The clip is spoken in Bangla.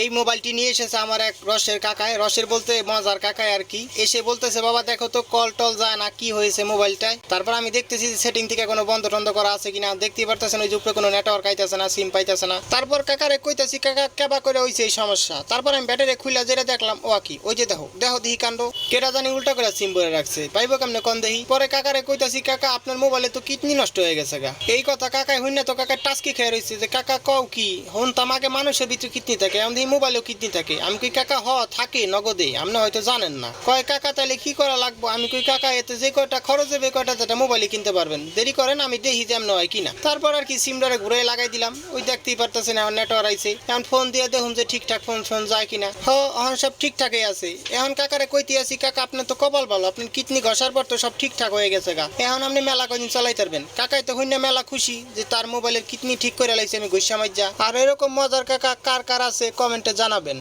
এই মোবাইলটি নিয়ে এসেছে আমার এক রসের কাকায়। রসের বলতে মজার কাকায় আর কি। এসে বলতেছে, বাবা, দেখো তো, কল টল যায় না, কি হয়েছে মোবাইলটায়? তারপর আমি দেখতেছি সেটিং থেকে কোনো বন্ধ টন্ধ করা আছে কিনা। দেখতেই পারতেছেন, ওই যে উপরে কোনো নেটওয়ার্ক আইতেছে না সিম পাইতেছে না। তারপর কাকারে কইতাছি, কাকা, কেবা করে হইছে এই সমস্যা? তারপর আমি ব্যাটারি খুলে যেটা দেখলাম, ও কি ওই যে দেখো দেখো দিহি কাণ্ড। কেটা জানি উল্টা করে সিম ভরে রাখছে। পাইব কেমনে কন দেহি পরে কাকারে কইতাছি, কাকা, আপনার মোবাইলে তো কিডনি নষ্ট হয়ে গেছে গা। এই কথা কাকায় হইনা তো কাকা টাস্কি খেয়ে রয়েছে যে, কাকা, কও কি? হন তামাকে মানুষের ভিতরে কিডনি থাকে দেখি মোবাইলেও কিডনি থাকে। আমি কই, কাকা, হ, থাকে নগদে। আপনি হয়তো জানেন না। কয়, কাকা তাহলে কি করা লাগবো? আমি কই, কাকা, এতে যে কয়টা খরচ হবে, কয়টা যেটা মোবাইলে কিনতে পারবেন। দেরি করেন, আমি দেখি যে এমন হয় কিনা। তারপর আর কি সিমটারে ঘুরে লাগাই দিলাম। ওই দেখতেই পারতেছেন এখন নেটওয়ার্ক আইছে এখন ফোন দিয়ে দেখুন যে ঠিকঠাক ফোন ফোন যায় কিনা। হ, এখন সব ঠিকঠাকই আছে। এখন কাকারে কইতে আছি, কাকা, আপনার তো কপাল ভালো। আপনি কিডনি ঘষার পর তো সব ঠিকঠাক হয়ে গেছে গা। এখন আপনি মেলা কদিন চালাই পারবেন কাকাই তো হইনা মেলা খুশি যে তার মোবাইলের কিডনি ঠিক করে লাইছে, আমি ঘুষা মাইজা আর এরকম মজার কাকা কার কার আছে কমেন্টে জানাবেন।